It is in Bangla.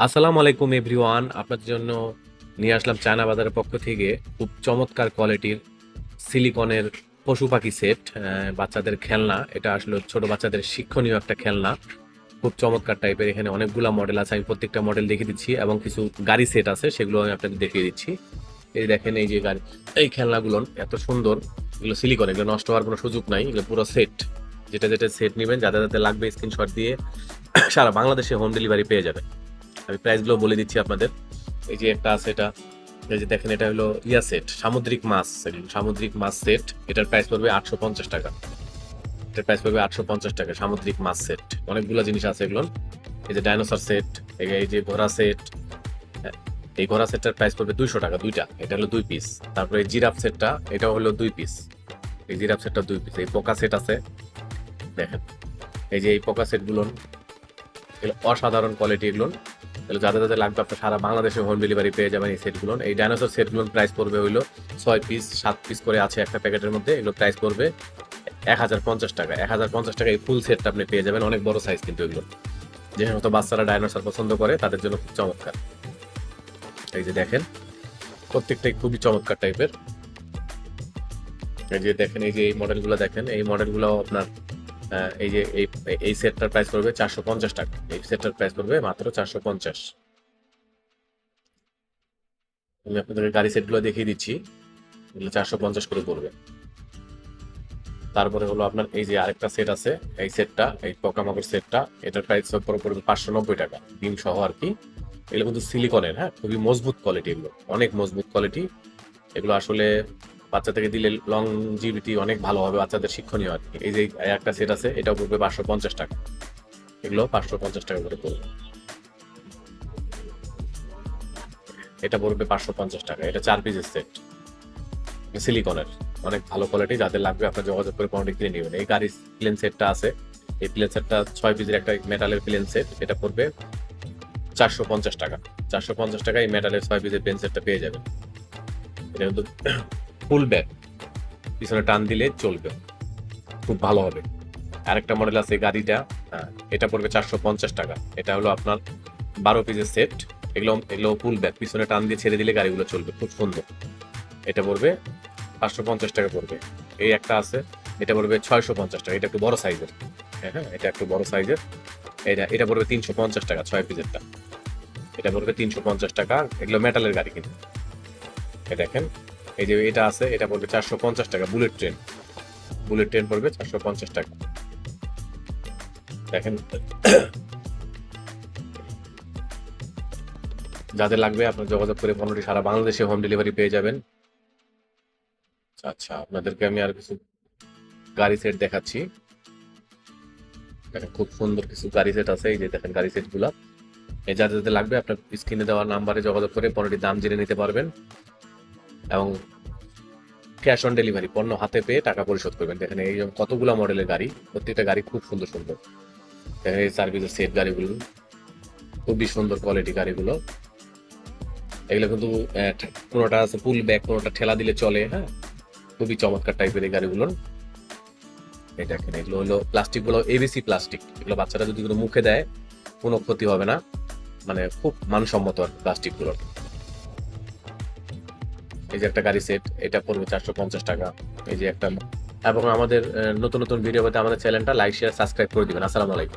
আসসালামু আলাইকুম এভরিওয়ান, আপনাদের জন্য নিয়ে আসলাম চায়না বাজারের পক্ষ থেকে খুব চমৎকার কোয়ালিটির সিলিকনের পশু পাখি সেট বাচ্চাদের খেলনা। এটা আসলে ছোট বাচ্চাদের শিক্ষণীয় একটা খেলনা। খুব চমৎকার টাইপের, এখানে অনেকগুলা মডেল আছে। আমি প্রত্যেকটা মডেল দেখিয়ে দিচ্ছি এবং কিছু গাড়ি সেট আছে, সেগুলো আমি আপনাদের দেখিয়ে দিচ্ছি। এই দেখেন, এই যে গাড়ি, এই খেলনাগুলো এত সুন্দর। এগুলো সিলিকন এগুলো নষ্ট হওয়ার কোনো সুযোগ নাই। এগুলো পুরো সেট যেটা যেটা সেট নেবেন, যাদের যাদের লাগবে স্ক্রিনশট দিয়ে সারা বাংলাদেশে হোম ডেলিভারি পেয়ে যাবে আমি প্রাইসগুলো বলে দিচ্ছি আপনাদের। এই যে একটা আছে এটা, এই যে দেখেন এটা হলো ইয়া সেট সামুদ্রিক মাছ সামুদ্রিক মাছ সেট এটার প্রাইস পড়বে আটশো পঞ্চাশ টাকা। এটার প্রাইস পড়বে আটশো পঞ্চাশ টাকা, সামুদ্রিক মাছ সেট অনেকগুলো জিনিস আছে এগুলো এই যে ডাইনোসর সেট এই যে ঘোড়া সেট এই ঘোড়া সেটটার প্রাইস পড়বে দুইশো টাকা, দুইটা। এটা হলো দুই পিস তারপরে জিরাফ সেটটা এটাও হলো দুই পিস এই জিরাফ সেটটা দুই পিস এই পোকা সেট আছে। দেখেন, এই যে এই পোকা সেটগুলো অসাধারণ কোয়ালিটি এগুলো তাহলে যাদের যাদের লাগবে আপনার সারা বাংলাদেশে হোম ডেলিভারি পেয়ে যাবেন এই সেটগুলো এই ডাইনোসর সেটগুলোর প্রাইস পড়বে হইল ছয় পিস সাত পিস করে আছে একটা প্যাকেটের মধ্যে। এগুলো প্রাইস পড়বে এক হাজার পঞ্চাশ টাকা। এক হাজার পঞ্চাশ টাকা এই ফুল সেটটা আপনি পেয়ে যাবেন। অনেক বড় সাইজ কিন্তু এগুলো। যে সমস্ত বাচ্চারা ডাইনোসর পছন্দ করে, তাদের জন্য খুব চমৎকার। এই যে দেখেন, প্রত্যেকটাই খুবই চমৎকার টাইপের এই যে দেখেন, এই যে এই মডেলগুলো দেখেন, এই মডেলগুলো আপনার এই যে এই সেটটার প্রাইস পড়বে চারশো পঞ্চাশ টাকা। এই সেটটার প্রাইস পড়বে মাত্র চারশো পঞ্চাশ। আমি আপনাদের গাড়ি সেটগুলো দেখিয়ে দিচ্ছি। এগুলো চারশো পঞ্চাশ করে পড়বে। তারপরে হলো আপনার এই যে আরেকটা সেট আছে, এই সেটটা এই পোকামাকড় সেটটা এটার প্রাইস পড়বে পাঁচশো নব্বই টাকা। ডিম সহ আর কি। এগুলো কিন্তু সিলিকনের হ্যাঁ খুবই মজবুত কোয়ালিটি এগুলো, অনেক মজবুত কোয়ালিটি এগুলো আসলে বাচ্চা থেকে দিলে লং জিবিটি অনেক ভালো হবে, বাচ্চাদের শিক্ষণীয় আর কি। এই যে একটা সেট আছে, এটাও পড়বে পাঁচশো পঞ্চাশ টাকা। এগুলো পাঁচশো পঞ্চাশ টাকা করে পড়বে। এটা পড়বে পাঁচশো পঞ্চাশ টাকা। এটা চার পিসের সেট সিলিকনের অনেক ভালো কোয়ালিটি যাদের লাগবে আপনার যোগাযোগ করে কোয়ান্টিটি কিনে নেবেন। এই গাড়ির প্লেন সেটটা আছে। এই প্লেন সেটটা ছয় পিসের একটা মেটালের প্লেন সেট এটা পড়বে চারশো পঞ্চাশ টাকা। চারশো পঞ্চাশ টাকা এই মেটালের ছয় পিসের পেন সেটটা পেয়ে যাবেন। এটা কিন্তু ফুল ব্যাগ পিছনে টান দিলে চলবে। খুব ভালো হবে। আরেকটা মডেল আছে গাড়িটা হ্যাঁ, এটা পড়বে চারশো পঞ্চাশ টাকা। এটা হলো আপনার বারো পিসের সেট এগুলো এগুলো ফুল ব্যাগ পিছনে টান দিয়ে ছেড়ে দিলে গাড়িগুলো চলবে। খুব সুন্দর। এটা পড়বে পাঁচশো পঞ্চাশ টাকা পড়বে। এই একটা আছে এটা পড়বে ছয়শো পঞ্চাশ টাকা। এটা একটু বড় সাইজের হ্যাঁ হ্যাঁ এটা একটু বড় সাইজের এটা এটা পড়বে তিনশো পঞ্চাশ টাকা ছয় পিসেরটা এটা পড়বে তিনশো পঞ্চাশ টাকা। এগুলো মেটালের গাড়ি কিন্তু। দেখেন এই যে এটা আছে, এটা পড়বে চারশো পঞ্চাশ টাকা, বুলেট ট্রেন। বুলেট ট্রেন পড়বে চারশো পঞ্চাশ টাকা। দেখেন। যাদের লাগবে আপনার যোগাযোগ করে পণ্যটি সারা বাংলাদেশে হোম ডেলিভারি পেয়ে যাবেন। আচ্ছা আপনাদেরকে আমি আর কিছু গাড়ি সেট দেখাচ্ছি। দেখেন, খুব সুন্দর কিছু গাড়ি সেট আছে। এই যে দেখেন গাড়ি সেটগুলা এই যাদের লাগবে আপনার স্ক্রিনে দেওয়া নাম্বারে যোগাযোগ করে পণ্যটির দাম জেনে নিতে পারবেন। এবং ক্যাশ অন ডেলিভারি পণ্য হাতে পেয়ে টাকা পরিশোধ করবেন। দেখেন এই কতগুলো মডেলের গাড়ি, প্রত্যেকটা গাড়ি খুব সুন্দর সুন্দর। দেখেন এই সার্ভিসের সেট গাড়িগুলো, খুবই সুন্দর কোয়ালিটি গাড়িগুলো। এগুলো কিন্তু কোনোটা আছে পুল ব্যাগ কোনোটা ঠেলা দিলে চলে হ্যাঁ? খুবই চমৎকার টাইপের এই গাড়িগুলোর। এই দেখেন, এগুলো হলো প্লাস্টিকগুলো এবিসি প্লাস্টিক এগুলো বাচ্চারা যদি কোনো মুখে দেয়, কোনো ক্ষতি হবে না। মানে খুব মানসম্মত আর প্লাস্টিকগুলোর। এই যে একটা গাড়ি সেট এটা পড়বে চারশো পঞ্চাশ টাকা। এই যে একটা এবং আমাদের নতুন নতুন ভিডিও পেতে আমাদের চ্যানেলটা লাইক শেয়ার সাবস্ক্রাইব করে দিবেন। আসসালামু আলাইকুম।